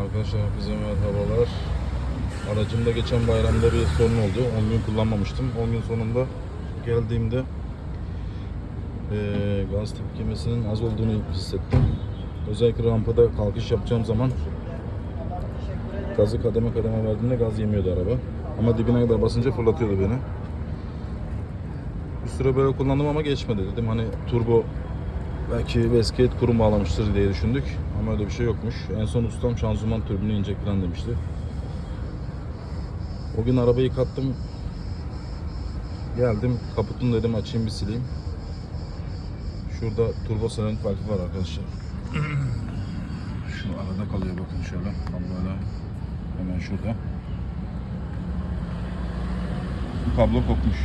Arkadaşlar herkese merhabalar. Aracımda geçen bayramda bir sorun oldu. 10 gün kullanmamıştım. 10 gün sonunda geldiğimde eee gaz tepkimesinin az olduğunu hissettim. Özellikle rampada kalkış yapacağım zaman gazı kademe kademe verdiğimde gaz yemiyordu araba. Ama dibine kadar basınca fırlatıyordu beni. Bir süre böyle kullandım ama geçmedi dedim. Hani turbo belki Vesket kurum bağlamıştır diye düşündük. Ama öyle bir şey yokmuş. En son ustam şanzıman türbünü inecek falan demişti. O gün arabayı kattım. Geldim kaputunu dedim açayım bir sileyim. Şurada turbo selen farkı var arkadaşlar. Şu arada kalıyor bakın şöyle. Tam böyle hemen şurada. Bu kablo kopmuş.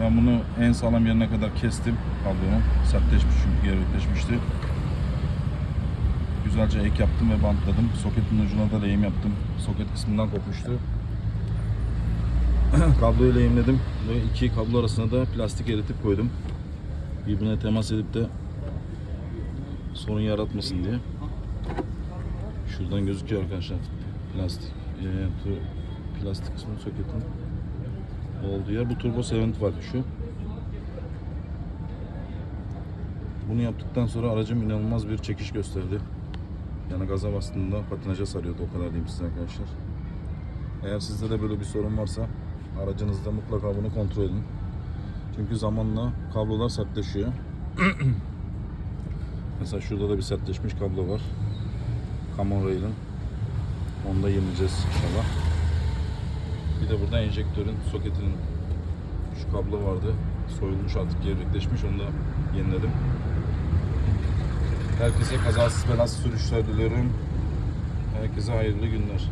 Ben bunu en sağlam yerine kadar kestim kablonu. Sertleşmiş çünkü gerekleşmişti. Güzelce ek yaptım ve bantladım. Soketin ucuna da lehim yaptım. Soket kısmından kopmuştu. Kabloyu lehimledim ve iki kablo arasına da plastik eritip koydum. Birbirine temas edip de sorun yaratmasın diye. Şuradan gözüküyor arkadaşlar. Plastik, e, plastik kısmı soketin olduğu yer. Bu turbo seventy var şu. Bunu yaptıktan sonra aracım inanılmaz bir çekiş gösterdi. Yani gaza bastığında patinaja sarıyordu o kadar diyeyim size arkadaşlar. Eğer sizde de böyle bir sorun varsa aracınızda mutlaka bunu kontrol edin. Çünkü zamanla kablolar sertleşiyor. Mesela şurada da bir sertleşmiş kablo var. Common Rail'in. Onu da yenileceğiz inşallah. De burada enjektörün soketinin şu kablo vardı. Soyulmuş artık gevrekleşmiş onu da yeniledim. Herkese kazasız belasız sürüşler diliyorum. Herkese hayırlı günler.